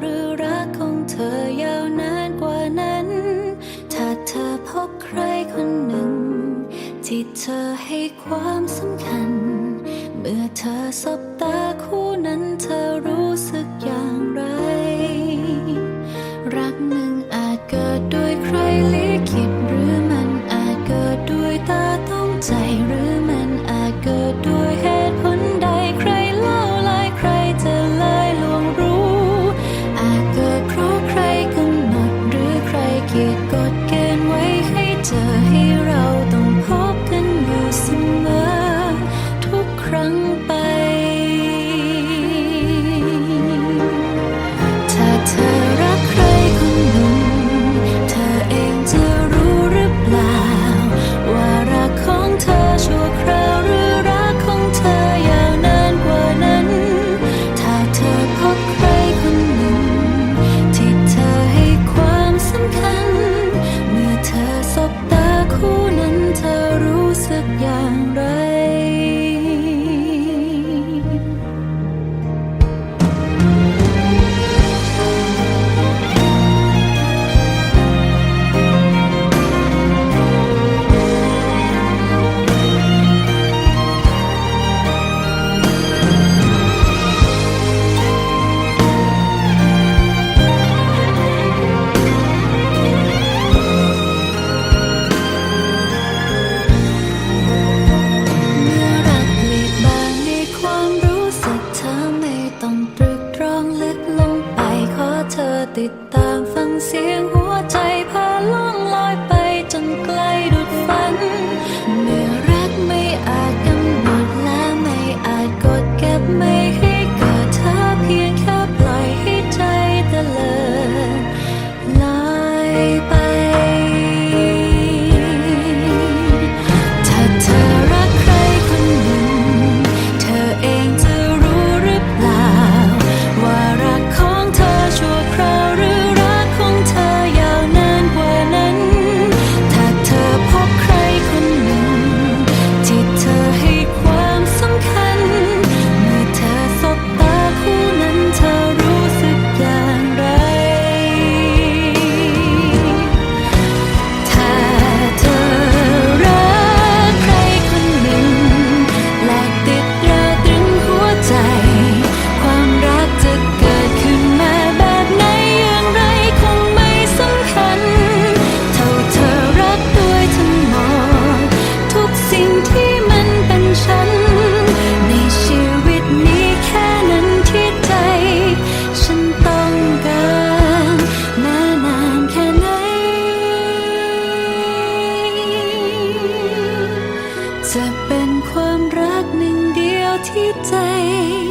หรือรักของเธอยาวนานกว่านั้น ถ้าเธอพบใครคนหนึ่ง ที่เธอให้ความสำคัญ เมื่อเธอสบตาคู่นั้นเธอรู้สึกอย่างไร ติดตามฟังเสียงหัวใจ 一对。